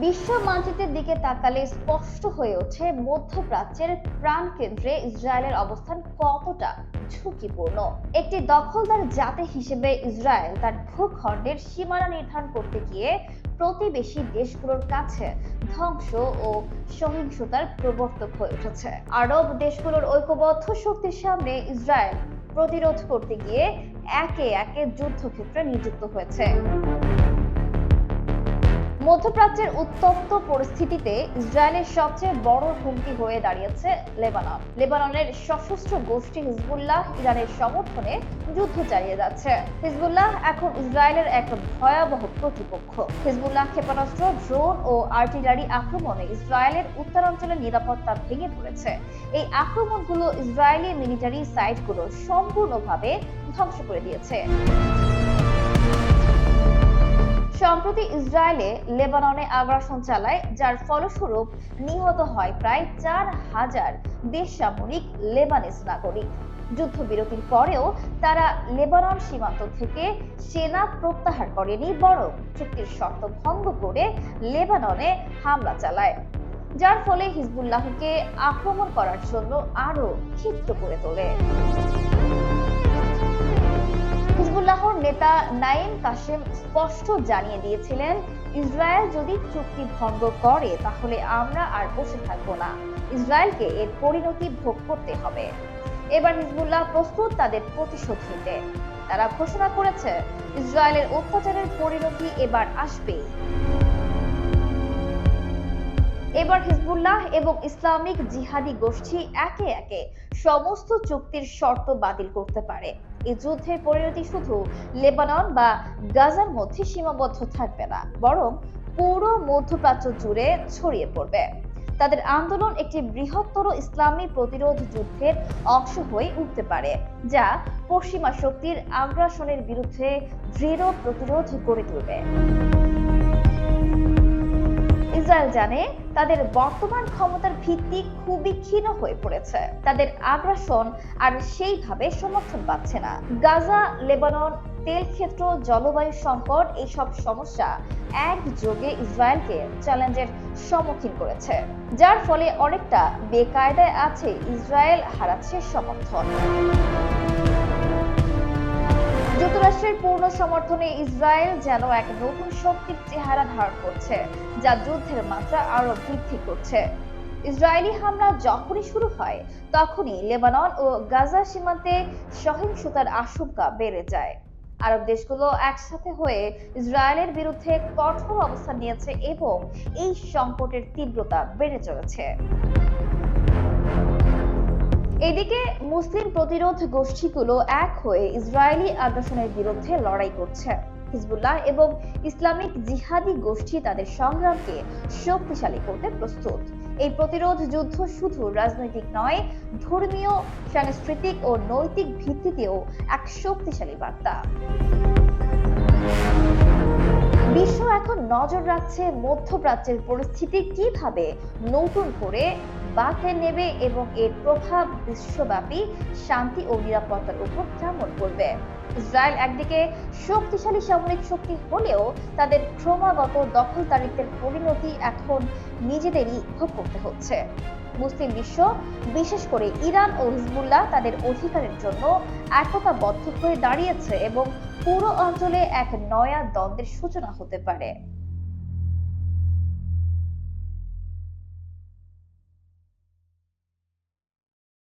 বিশ্ব মানচিত্রের দিকে তাকালে স্পষ্ট হয়ে ওঠে মধ্যপ্রাচ্যের প্রাণকেন্দ্রে ইসরায়েলের অবস্থান কতটা ঝুঁকিপূর্ণ। একটি দখলদার জাতি হিসেবে ইসরায়েল তার ভূখণ্ডের সীমানা নির্ধারণ করতে গিয়ে প্রতিবেশী দেশগুলোর কাছে ধ্বংস ও সহিংসতার প্রবর্তক হয়ে উঠেছে। আরব দেশগুলোর ঐক্যবদ্ধ শক্তির সামনে ইসরায়েল প্রতিরোধ করতে গিয়ে একে একে যুদ্ধক্ষেত্রে নিযুক্ত হয়েছে। মধ্যপ্রাচ্যের উত্তপ্ত পরিস্থিতিতে ইসরায়েলের সবচেয়ে বড় হুমকি হয়ে দাঁড়িয়েছে লেবানন। লেবাননের সশস্ত্র গোষ্ঠী হিজবুল্লাহ ইরানের সমর্থনে যুদ্ধ চালিয়ে যাচ্ছে। হিজবুল্লাহ এখন ইসরায়েলের এক ভয়াবহ প্রতিপক্ষ। হিজবুল্লাহ ক্ষেপণাস্ত্র, ড্রোন ও আর্টিলারি আক্রমণে ইসরায়েলের উত্তরাঞ্চলের নিরাপত্তা ভেঙে পড়েছে। এই আক্রমণগুলো ইসরায়েলি মিলিটারি সাইটগুলো সম্পূর্ণভাবে ধ্বংস করে দিয়েছে। সম্প্রতি ইসরায়েলে লেবাননে আগ্রাসন চালায়, যার ফলস্বরূপ নিহত হয় প্রায় চার হাজার বেসামরিক লেবানিজ নাগরিক। যুদ্ধবিরতির পরেও তারা লেবানন সীমান্ত থেকে সেনা প্রত্যাহার করেনি, বরং চুক্তির শর্ত ভঙ্গ করে লেবাননে হামলা চালায়, যার ফলে হিজবুল্লাহকে আক্রমণ করার জন্য আরও ক্ষিপ্ত করে তোলে। নেতা নাইম কাসেম স্পষ্ট জানিয়ে দিয়েছিলেন, ইসরায়েল যদি চুক্তি ভঙ্গ করে, তাহলে আমরা আর বসে থাকব না। ইসরায়েলকে এর পরিণতি ভোগ করতে হবে। এবার হিজবুল্লাহ প্রস্তুত তাদের প্রতিশোধ নিতে। তারা ঘোষণা করেছে, ইসরায়েলের অত্যাচারের পরিণতি এবার আসবে এবার হিজবুল্লাহ এবং ইসলামিক জিহাদি গোষ্ঠী একে একে সমস্ত চুক্তির শর্ত বাতিল করতে পারে। এই যুদ্ধের পরিণতি শুধু লেবানন বা গাজার মধ্যে সীমাবদ্ধ থাকবে না, বরং পুরো মধ্যপ্রাচ্য জুড়ে ছড়িয়ে পড়বে। তাদের আন্দোলন একটি বৃহত্তর ইসলামী প্রতিরোধ যুদ্ধের অংশ হয়ে উঠতে পারে, যা পশ্চিমা শক্তির আগ্রাসনের বিরুদ্ধে দৃঢ় প্রতিরোধ গড়ে তুলবে। ইসরায়েল জানে তাদের বর্তমান ক্ষমতার ভিত্তি খুবই ক্ষীণ হয়ে পড়েছে। তাদের আগ্রাসন আর সেইভাবে সমর্থন পাচ্ছে না। গাজা, লেবানন, তেল ক্ষেত্র, জলবায়ু সংকট, এইসব সমস্যা একযোগে ইসরায়েলকে চ্যালেঞ্জের সম্মুখীন করেছে। যার ফলে অনেকটা বেকায়দায় আছে ইসরায়েল, হারাচ্ছে সমর্থন। যুক্তরাষ্ট্রের পূর্ণ সমর্থনে ইসরায়েল যেন এক নতুন শক্তির চেহারা ধারণ করছে, যা যুদ্ধের মাত্রা আরও বৃদ্ধি করছে। ইসরায়েলি হামলা যখনই শুরু হয়, তখনই লেবানন ও গাজা সীমান্তে সহিংসতার আশঙ্কা বেড়ে যায়। আরব দেশগুলো একসাথে হয়ে ইসরায়েলের বিরুদ্ধে কঠোর অবস্থান নিয়েছে এবং এই সংকটের তীব্রতা বেড়ে চলেছে। এদিকে মুসলিম প্রতিরোধ গোষ্ঠীগুলো এক হয়ে ইসরায়েলি আগ্রাসনের বিরুদ্ধে লড়াই করছে। হিজবুল্লাহ এবং ইসলামিক জিহাদি গোষ্ঠী তাদের সংগ্রামকে শক্তিশালী করতে প্রস্তুত। এই প্রতিরোধ যুদ্ধ শুধু রাজনৈতিক নয়, ধর্মীয়, সাংস্কৃতিক ও নৈতিক ভিত্তিতেও এক শক্তিশালী বার্তা। বিশ্ব এখন নজর রাখছে মধ্যপ্রাচ্যের পরিস্থিতি কীভাবে নতুন করে বাঁকে নেবে এবং এর প্রভাব বিশ্বব্যাপী শান্তি ও নিরাপত্তার উপর কেমন করবে। ইসরায়েল একদিকে শক্তিশালী সামরিক শক্তি হলেও তাদের ক্রমাগত দখলদারিত্বের পরিণতি এখন নিজেদেরই ভোগ করতে হচ্ছে। মুসলিম বিশ্ব, বিশেষ করে ইরান ও হিজবুল্লাহ তাদের অধিকারের জন্য একতাবদ্ধ হয়ে দাঁড়িয়েছে এবং পুরো অঞ্চলে এক নয়া দ্বন্দ্বের সূচনা হতে পারে।